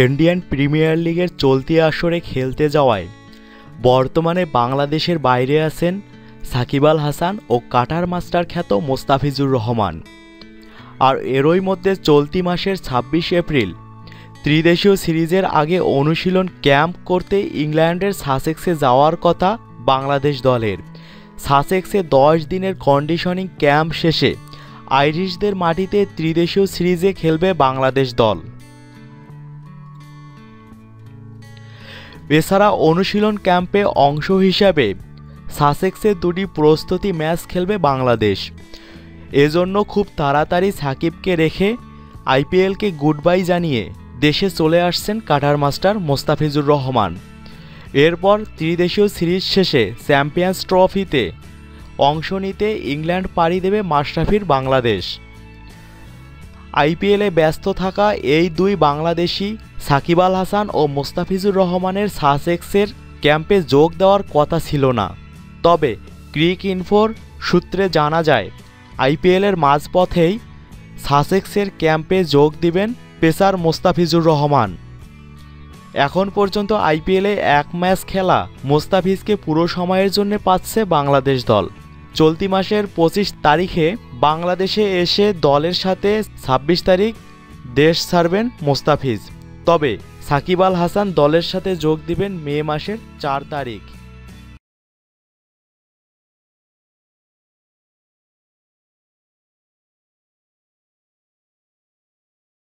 Indian premier লিগের চলতি আসরে খেলতে যাওয়ায় বর্তমানে বাংলাদেশের বাইরে আছেন সাকিব আল হাসান ও কাটার মাস্টার খ্যাত মোস্তাফিজুর রহমান। আর এরই মধ্যে চলতি মাসের ছাব্বিশ এপ্রিল ত্রিদেশীয় সিরিজের আগে অনুশীলন ক্যাম্প করতে ইংল্যান্ডের সাসেক্সে যাওয়ার কথা বাংলাদেশ দলের। সাসেক্সে দশ দিনের কন্ডিশনিং ক্যাম্প শেষে আইরিশদের মাটিতে ত্রিদেশীয় সিরিজে খেলবে বাংলাদেশ দল। এছাড়া অনুশীলন ক্যাম্পে অংশ হিসাবে সাসেক্সের দুটি প্রস্তুতি ম্যাচ খেলবে বাংলাদেশ। এজন্য খুব তাড়াতাড়ি সাকিবকে রেখে আইপিএলকে গুড বাই জানিয়ে দেশে চলে আসছেন কাটার মাস্টার মোস্তাফিজুর রহমান। এরপর ত্রিদেশীয় সিরিজ শেষে চ্যাম্পিয়ন্স ট্রফিতে অংশ নিতে ইংল্যান্ড পাড়ি দেবে মাশরাফির বাংলাদেশ। আইপিএলে ব্যস্ত থাকা এই দুই বাংলাদেশি, সাকিব আল হাসান ও মোস্তাফিজুর রহমানের সাসেক্সের ক্যাম্পে যোগ দেওয়ার কথা ছিল না। তবে ক্রিক ইনফোর সূত্রে জানা যায়, আইপিএলের মাঝপথেই সাসেক্সের ক্যাম্পে যোগ দিবেন পেসার মোস্তাফিজুর রহমান। এখন পর্যন্ত আইপিএলে এক ম্যাচ খেলা মোস্তাফিজকে পুরো সময়ের জন্য পাচ্ছে বাংলাদেশ দল। চলতি মাসের পঁচিশ তারিখে বাংলাদেশে এসে দলের সাথে ছাব্বিশ তারিখ দেশ ছাড়বেন মোস্তাফিজ। তবে সাকিব আল হাসান দলের সাথে যোগ দিবেন মে মাসের চার তারিখ।